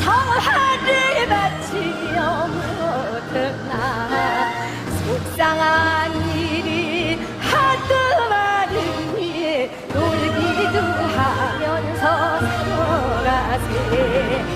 성화를 바치며 묻었나. 속상한 일이 하도 많으니 놀기도 하면서 살아가세.